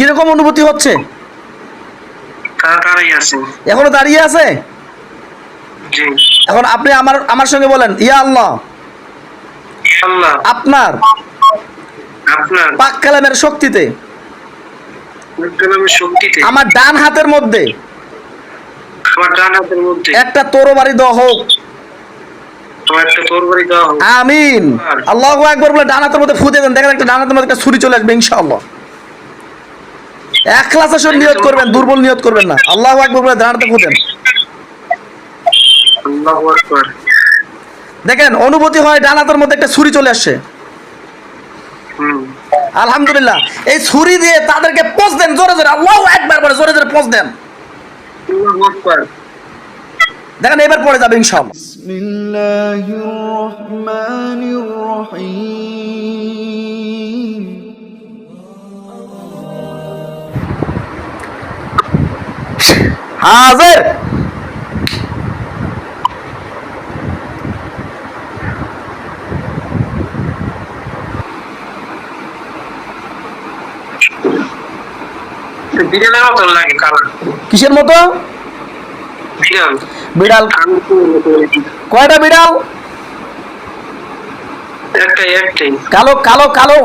কীরকম অনুভূতি হচ্ছে? এখনও দাঁড়িয়ে আছে? এখন আপনি আমার আমার সঙ্গে বলেন ইয়া আল্লাহ। আপনার। পাক কালামের শক্তিতে। আমার ডান হাতের মধ্যে। একটা তরবারি দেওয়া হোক। আমিন। আল্লাহ একবার বলে ডান হাতের মধ্যে ফুদে দেন। দেখেন একটা ডান হাতের মধ্যে একটা ছুরি চলে আসবে ইনশাআল্লাহ। নিয়ত করবেন দুর্বল নিয়ত করবেন না। আল্লাহ আকবর বলে দাঁড়াতে খুঁজেন। দেখেন অনুভূতি হয় ডান হাতের মধ্যে একটা ছুরি চলে আসছে। আলহামদুলিল্লাহ। এই ছুরি দিয়ে তাদেরকে পোষ দেন জোরে জোরে আল্লাহ একবার করে জোরে জোরে পোস্ট দেন। দেখেন এবার পড়ে যাবে সব বিসমিল্লাহির রহমানির রহিম। হাজির। কিসের মতো? বিড়াল। কয়টা বিড়াল? কালো কালো কালো।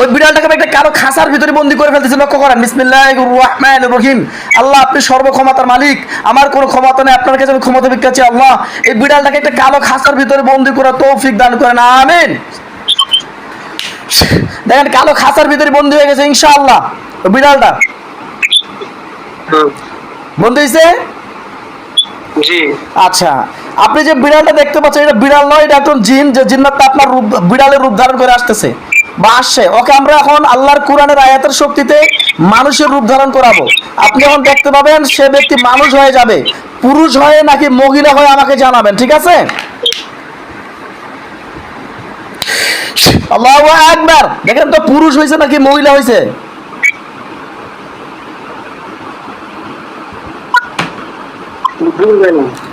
ওই বিড়ালটাকে একটা কালো খাসার ভিতরে বন্দি করে ফেলতেছি লক্ষ্য করেন। বিসমিল্লাহির রহমানির রহিম। আল্লাহ আপনি সর্বক্ষমতার মালিক। আমার কোনো ক্ষমতা নেই আপনার কাছে আমি ক্ষমতা আল্লাহ। এই বিড়ালটাকে একটা কালো খাসার ভিতরে বন্দি করে তৌফিক দান করেন আমিন। দেখেন কালো খাসার ভিতরে বন্দি হয়ে গেছে ইনশাআল্লাহ। বিড়ালটা। হয়েছে আচ্ছা আপনি যে বিড়ালটা দেখতে পাচ্ছেন এটা বিড়াল নয় এটা একজন জিন যে জিন্নাতটা আপনার বিড়ালের রূপ ধারণ করে আসতেছে। বা আসছে। ওকে আমরা এখন আল্লাহর কোরআনের আয়াতের শক্তিতে মানুষের রূপ ধারণ করাবো। আপনি এখন দেখতে পাবেন সে ব্যক্তি মানুষ হয়ে যাবে। পুরুষ হয়ে নাকি মহিলা হয়ে আমাকে জানাবেন ঠিক আছে? আল্লাহু আকবার! দেখেন তো পুরুষ হয়েছে নাকি মহিলা হয়েছে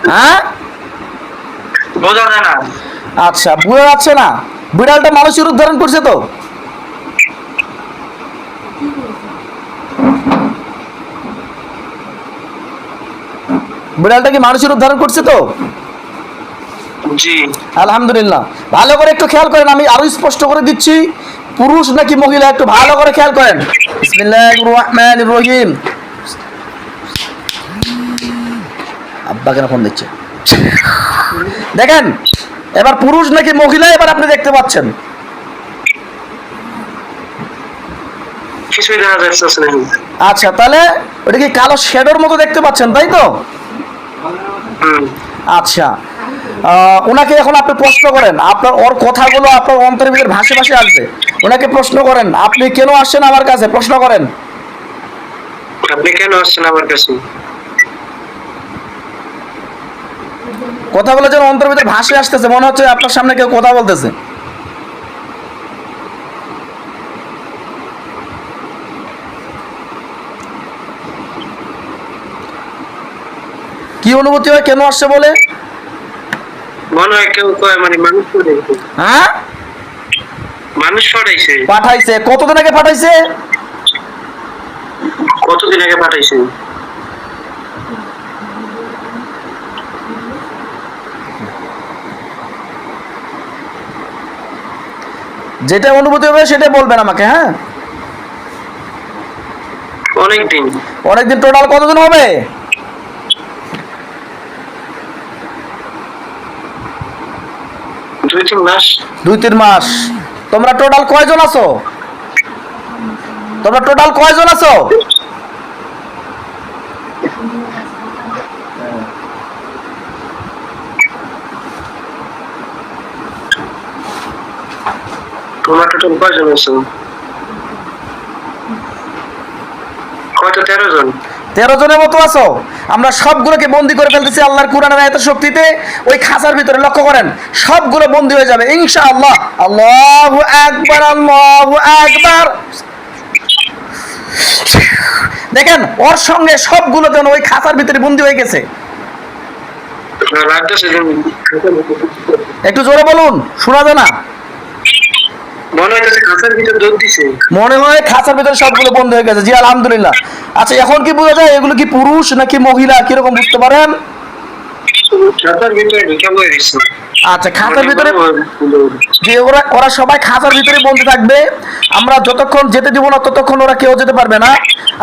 হ্যাঁ? বোঝা যায় না। আচ্ছা বোঝা যাচ্ছে না? বিড়ালটা মানুষের রূপ ধারণ করছে তো? বিড়ালটা কি মানুষের রূপ ধারণ করছে তো? জি। আলহামদুলিল্লাহ। ভালো করে একটু খেয়াল করেন আমি আরও স্পষ্ট করে দিচ্ছি। পুরুষ নাকি মহিলা একটু ভালো করে খেয়াল করেন। বিসমিল্লাহির রহমানির রহিম। আব্বা কেন ফোন দিচ্ছে? দেখেন এবার পুরুষ নাকি মহিলা এবার আপনি দেখতে পাচ্ছেন। আচ্ছা তাহলে ওটা কি কালো শেডোর মতো দেখতে পাচ্ছেন তাই তো? আচ্ছা ওনাকে এখন আপনি প্রশ্ন করেন আপনার ওর কথাগুলো আপনার অন্তরের ভিতরে ভাসে ভাসে আসবে। ওনাকে প্রশ্ন করেন আপনি কেন আসছেন আমার কাছে? প্রশ্ন করেন। আপনি কেন আসছেন আমার কাছে? কথাগুলো যেন অন্তরের ভিতরে ভাসে আসতেছে মনে হচ্ছে আপনার সামনে কেউ কথা বলতেছে। কি অনুভূতি হয়? কেন আসছে বলে? মনে হয় কেউ কয় মানে মানুষ সরাইছে হ্যাঁ? মানুষ সরাইছে। পাঠাইছে। কতদিন আগে পাঠাইছে? কতদিন আগে পাঠাইছে? যেটা অনুভূতি হবে সেটা বলবেন আমাকে হ্যাঁ? অনেকদিন অনেকদিন টোটাল কতদিন হবে? দুই তিন মাস। দুই তিন মাস। তোমরা টোটাল কয়জন আছো? তোমরা টোটাল কয়জন আছো? তোমরা টোটাল কয়জন আছো হয়তো তেরো জন। তেরো জনের মতো আছো? আমরা সবগুলোকে বন্দি করে ফেলতেছি আল্লাহর কোরআনের আয়াতের শক্তিতে। ওই খাঁচার ভিতরে লক্ষ্য করেন সবগুলো বন্দি হয়ে যাবে ইনশাআল্লাহ। আল্লাহু আকবার আল্লাহু আকবার। দেখেন ওর সঙ্গে সবগুলো যেন ওই খাঁচার ভিতরে বন্দি হয়ে গেছে। একটু জোরে বলুন শোনা যায় না? মনে হয় খাঁচার ভিতরে সবগুলো বন্ধ হয়ে গেছে। জি আলহামদুলিল্লাহ। আচ্ছা এখন কি বোঝা যায় এগুলো কি পুরুষ নাকি মহিলা? কীরকম বুঝতে পারেন? আচ্ছা খাঁচার ভিতরে যে ওরা ওরা সবাই খাঁচার ভিতরে বন্দি থাকবে। আমরা যতক্ষণ যেতে দিব না ততক্ষণ ওরা কেউ যেতে পারবে না।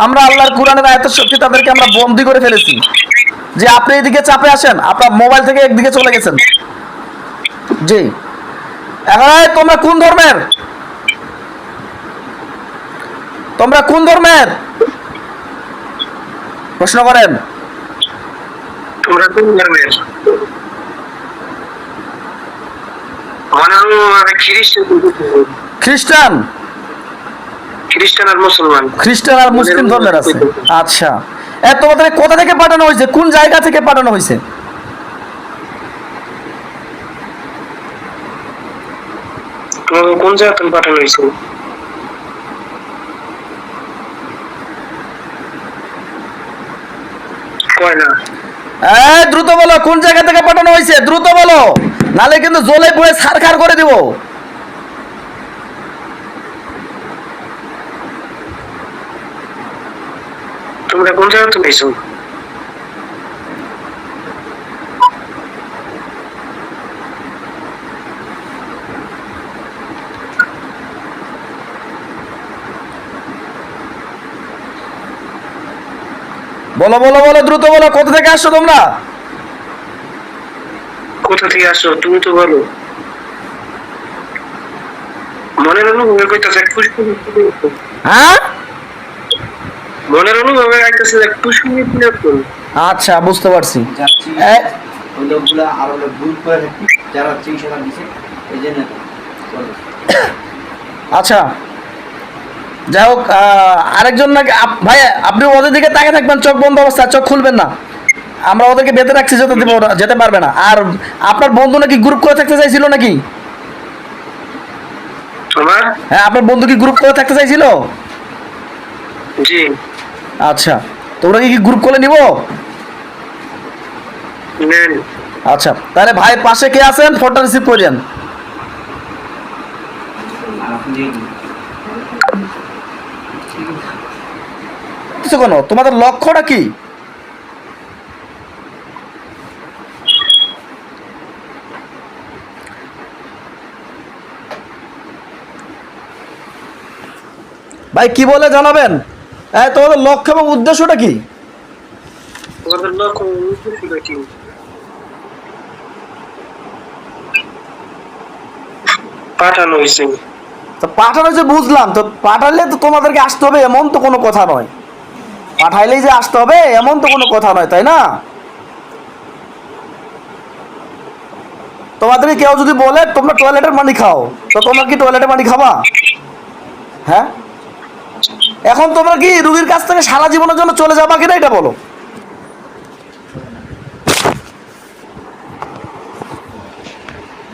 আমরা আল্লাহর কোরআনের আয়াতের শক্তি তাদেরকে আমরা বন্দি করে ফেলেছি। যে আপনি এদিকে চাপে আসেন আপনার মোবাইল থেকে একদিকে চলে গেছেন। জি। এখন তোমরা কোন ধর্মের? তোমরা কোন ধর্মের? প্রশ্ন করেন। তোমরা কোন ধর্মের? হলো খ্রিস্টান। খ্রিস্টান? খ্রিস্টান আর মুসলমান। খ্রিস্টান আর মুসলিম ধর্মের আছে। আচ্ছা। তোমাদের কোথা থেকে পাঠানো হয়েছে? কোন জায়গা থেকে পাঠানো হয়েছে? তোমাকে কোন জায়গা থেকে পাঠানো হয়েছে? কয় না? এই দ্রুত বলো কোন জায়গা থেকে পাঠানো হয়েছে? দ্রুত বলো নালে কিন্তু জলে পড়ে সারখার করে দিব। তোমরা কোন জায়গা থেকে বলো বলো বলো দ্রুত বলো কোথা থেকে আসছো তোমরা? কোথা থেকে আসো তুমি তো বলো। মনের অনুভবে কইতাছে হ্যাঁ? মনের অনুভবে আইতাছে এক পুষ্প নিয়ে আচ্ছা বুঝতে পারছি। যাচ্ছি। ওই লোকগুলা আরও লোক ভুল করে যারা চিকিৎসা দিছে এই জন্য আচ্ছা। যাই হোক আরেকজন নাকি আপ- ভাই আপনি ওদের দিকে তাকে থাকবেন চোখ বন্ধ অবস্থা চোখ খুলবেন না। আমরা ওদেরকে বেঁধে রাখছি যেতে দিব যেতে পারবে না। আর আপনার বন্ধু নাকি গ্রুপ করে থাকতে চাইছিল নাকি? হ্যাঁ আপনার বন্ধু কি গ্রুপ করে থাকতে চাইছিল? জি। আচ্ছা তোমরা কি গ্রুপ করে নিব? আচ্ছা তাহলে ভাই পাশে কে আছেন? ফোনটা রিসিভ করেন। কিছু কেন? তোমাদের লক্ষ্যটা কি? ভাই কি বলে জানাবেন? তোমাদের লক্ষ্য এবং উদ্দেশ্যটা কি? পাঠানো হয়েছে। পাঠানো বুঝলাম। তো পাঠালে তো তোমাদেরকে আসতে হবে এমন তো কোনো কথা নয়। পাঠাইলেই যে আসতে হবে, এমন তো কোনো কথা নয়, তাই না? তোমাদের কেউ যদি বলে, তোমরা টয়লেটের পানি খাও, তো তোমরা কি টয়লেটের পানি খাবা? হ্যাঁ? এখন তোমরা কি রুগীর কাছ থেকে সারা জীবনের জন্য চলে যাবা কিনা, এটা বলো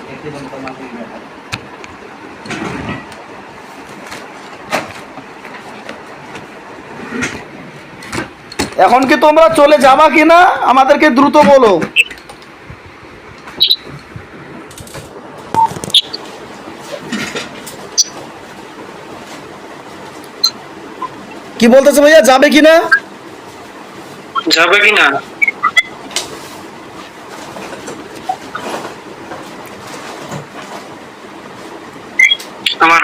দেখতে পান তো মাকে ব্যাপার এখন কি তোমরা চলে যাবা কিনা? আমাদেরকে দ্রুত বলো। কি বলতেছে ভাইয়া যাবে কিনা? যাবে কি না আমার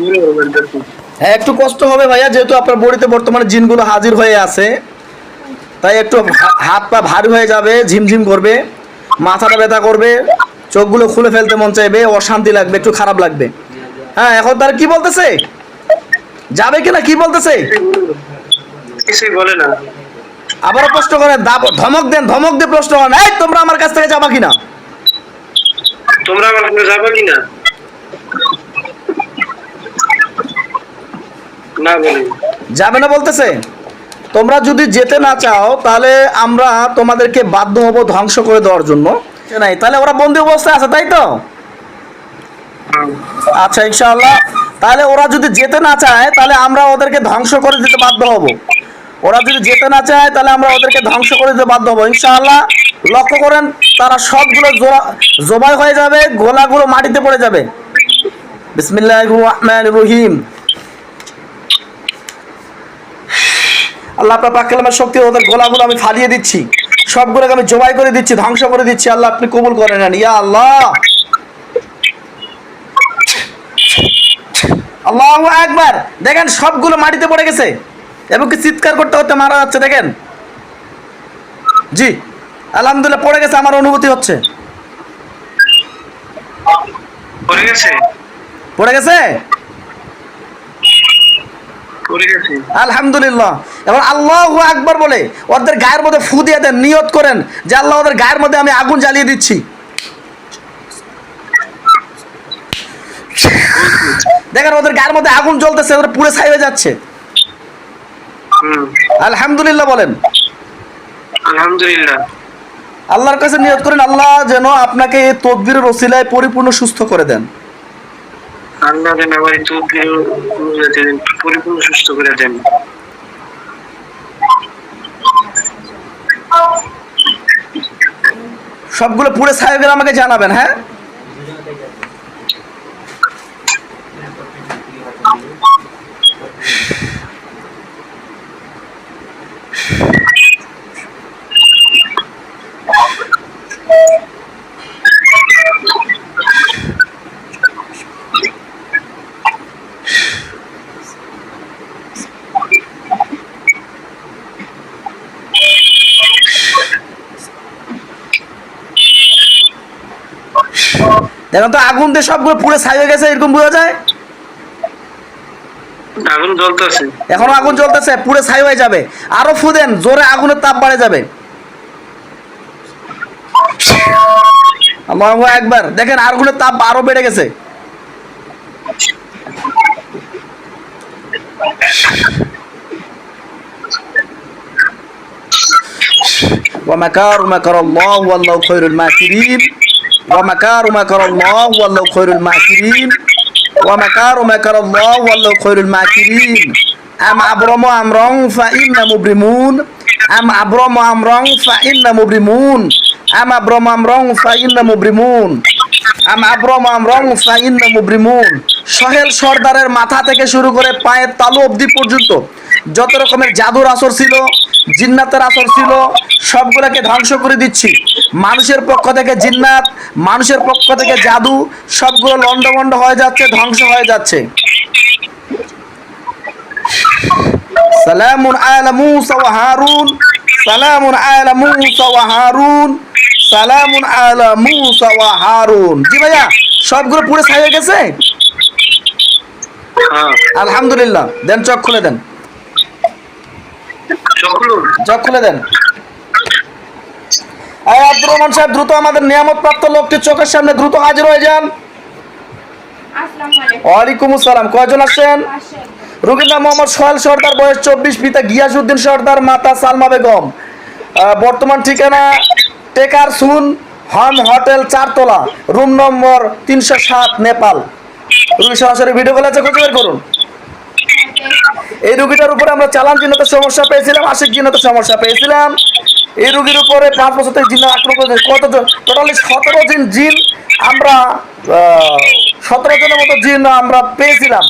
ভুল হবে দেখো হ্যাঁ একটু কষ্ট হবে ভাইয়া যেহেতু আপনার বডিতে বর্তমানে জিনগুলো হাজির হয়ে আছে। তাই একটু হাত পা ভারী হয়ে যাবে ঝিমঝিম করবে মাথাটা ব্যথা করবে চোখগুলো খুলে ফেলতে মন চাইবে অশান্তি লাগবে একটু খারাপ লাগবে। হ্যাঁ এখন তার কি বলতেছে? যাবে কিনা কি বলতেছে? কিছুই বলে না। আবারও প্রশ্ন করেন ধমক দেন ধমক দিয়ে প্রশ্ন করেন এই তোমরা আমার কাছ থেকে যাবা কিনা? তোমরা আমার কাছে যাবে কি না না বলে। যাবে না বলতেছে? তোমরা যদি যেতে না চাও, তাহলে আমরা তোমাদেরকে বাধ্য হব ধ্বংস করে দেওয়ার জন্য। নাই, তাহলে ওরা বন্দি অবস্থায় আছে, তাই তো? আচ্ছা ইনশাআল্লাহ। তাহলে ওরা যদি যেতে না চায়, তাহলে আমরা ওদেরকে ধ্বংস করে দিতে বাধ্য হব। ওরা যদি যেতে না চায়, তাহলে আমরা ওদেরকে ধ্বংস করে দিতে বাধ্য হব। ইনশাআল্লাহ, লক্ষ্য করেন, তারা সবগুলো জবাই হয়ে যাবে, গোলাগুলো মাটিতে পড়ে যাবে। বিসমিল্লাহ রহমান রহিম। আল্লাহ আপনার পাক কালামের শক্তি ওদের গোলাগুলো আমি ফালিয়ে দিচ্ছি। সবগুলোকে আমি জবাই করে দিচ্ছি ধ্বংস করে দিচ্ছি। আল্লাহ আপনি কবুল করে নেন ইয়া আল্লাহ। আল্লাহ একবার দেখেন সবগুলো মাটিতে পড়ে গেছে। এবং কি চিৎকার করতে করতে মারা যাচ্ছে দেখেন। জি আলহামদুলিল্লাহ পড়ে গেছে আমার অনুভূতি হচ্ছে। পড়ে গেছে পড়ে গেছে? পড়ে গেছে? আলহামদুলিল্লাহ। এবার আল্লাহ একবার বলে ওদের গায়ের মধ্যে ফু দিয়ে দেন নিয়ত করেন যে আল্লাহ ওদের গায়ের মধ্যে আমি আগুন জ্বালিয়ে দিচ্ছি। দেখেন ওদের গায়ের মধ্যে আগুন জ্বলতেছে ওদের পুড়ে ছাই হয়ে যাচ্ছে। আলহামদুলিল্লাহ বলেন। আলহামদুলিল্লাহ। আল্লাহর কাছে নিয়ত করেন আল্লাহ যেন আপনাকে এই তদবিরের ওসিলায় পরিপূর্ণ সুস্থ করে দেন। আল্লাহ যেন আমার এই পরিপূর্ণ সুস্থ করে দেন। সবগুলো পুরো সাহেবের আমাকে জানাবেন হ্যাঁ? দেখেন তো আগুন দিয়ে সবগুলো পুড়ে ছাই হয়ে গেছে এরকম বোঝা যায় আগুন জ্বলতেছে এখনো আগুন জ্বলতেছে পুড়ে ছাই হয়ে যাবে আরো ফু দেন জোরে আগুনের তাপ বাড়ে যাবে আল্লাহু একবার দেখেন আগুনের তাপ আরো বেড়ে গেছে ومكار مكر الله والله خير الماكرين ومكار مكر الله والله خير الماكرين ومكار مكر الله والله خير الماكرين أم أبرموا أمرا فإن مبرمون أم أبرموا أمرا فإن مبرمون أم أبرموا أمرا فإن مبرمون আম আব্রম আমরং ফাইন মুবরিমুন সহেল সর্দারের মাথা থেকে শুরু করে পায়ের তালু অবধি পর্যন্ত যত রকমের জাদুর আসর ছিল জিন্নাতের আসর ছিল সবগুলোকে ধ্বংস করে দিচ্ছি। মানুষের পক্ষ থেকে জিন্নাত মানুষের পক্ষ থেকে জাদু সবগুলো লন্ডভন্ড হয়ে যাচ্ছে ধ্বংস হয়ে যাচ্ছে। সালামুন আলা মুসা ওয়া হারুন সালামুন আলা মুসা ওয়া হারুন সালামুন আলা মুসা ওয়া হারুন। জি ভাইয়া সবগুলো পুরো ছাই হয়ে গেছে? হ্যাঁ। আলহামদুলিল্লাহ দেন চোখ খুলে দেন। চোখ খুলে দেন। আয় আব্দুর রহমান সাহেব দ্রুত আমাদের নিয়ামত প্রাপ্ত লোকটির চোখের সামনে দ্রুত হাজির হয়ে যান। ওয়ালাইকুম আসসালাম। কয়জন আসছেন? পাশে রুগীর নাম মোহাম্মদ সোহেল সর্দার বয়স চব্বিশ পিতা গিয়াসুদ্দিন সর্দার মাতা সালমা বেগম। বর্তমান ঠিকানা টেকার সুন হম হোটেল চারতলা রুম নম্বর তিনশো সাত নেপাল। রুগী সরাসরি ভিডিও কল আছে খুঁজে বের করুন। এই রুগীটার উপরে আমরা চালান জিনতের সমস্যা পেয়েছিলাম, আশিক জিনতের সমস্যা পেয়েছিলাম। এই রুগীর উপরে পাঁচ বছর থেকে জিন আক্রমণ করেছে। কতজন? টোটালি সতেরো দিন জিন আমরা সতেরো জনের মতো জিন আমরা পেয়েছিলাম।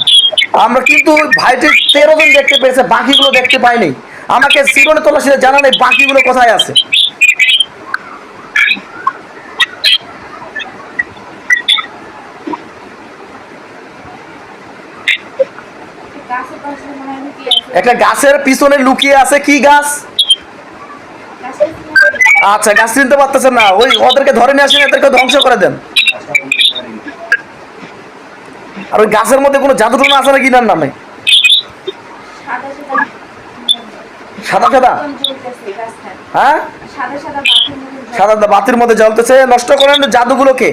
আমরা কিন্তু ভাইটি তেরো জন দেখতে পেয়েছে, বাকিগুলো দেখতে পাইনি। আমাকে সিরনে তল্লাশিতে জানা নেই, বাকিগুলো কোথায় আছে। একটা গাছের পিছনে লুকিয়ে আছে কি গাছ? আচ্ছা গাছ চিনতে পারতেছেন না। ওই ওদেরকে ধরে নিয়ে আসেন এদেরকে ধ্বংস করে দেন। আর ওই গাছের মধ্যে কোনো জাদু টোনা আছে নাকি নার নামে? সাদা সাদা হ্যাঁ? সাদা সাদা বাতির সাদা বাতির মধ্যে জ্বলতেছে। নষ্ট করেন জাদুগুলোকে।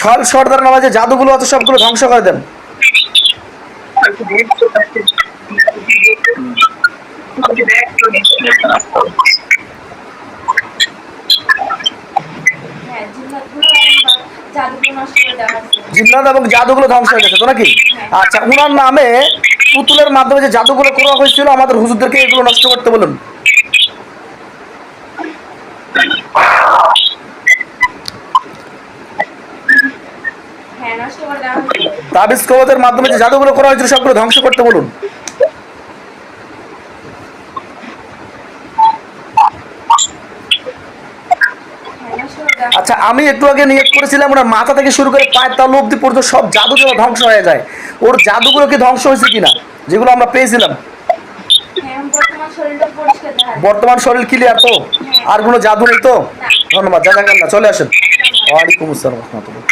সল সর্দার নামে যে জাদুগুলো আছে সবগুলো ধ্বংস করে দেন। হ্যাঁ জিন্নাত এবং জাদুগুলো ধ্বংস হয়ে গেছে তো নাকি? আচ্ছা উনার নামে পুতুলের মাধ্যমে যে জাদুগুলো করা হয়েছিল আমাদের হুজুরদেরকে এগুলো নষ্ট করতে বলুন হ্যাঁ হ্যাঁ নষ্ট করে দেওয়া হয়েছে তাবিজ কবতের মাধ্যমে যে জাদুগুলো করা হয়েছিল সবগুলো ধ্বংস করতে বলুন। হ্যাঁ আচ্ছা আমি একটু আগে নিয়োগ করেছিলাম ওনার মাথা থেকে শুরু করে পায়ের তালু অব্দি পর্যন্ত সব জাদুগুলো ধ্বংস হয়ে যায়। ওর জাদুগুলো কি ধ্বংস হয়েছে কিনা যেগুলো আমরা পেয়েছিলাম? হ্যাঁ বর্তমান শরীর ক্লিয়ার তো? আর কোনো জাদু নেই তো। ধন্যবাদ জানাকাল্লা চলে আসেন। ওয়ালাইকুম আসসালাম রহমতুল্লাহ।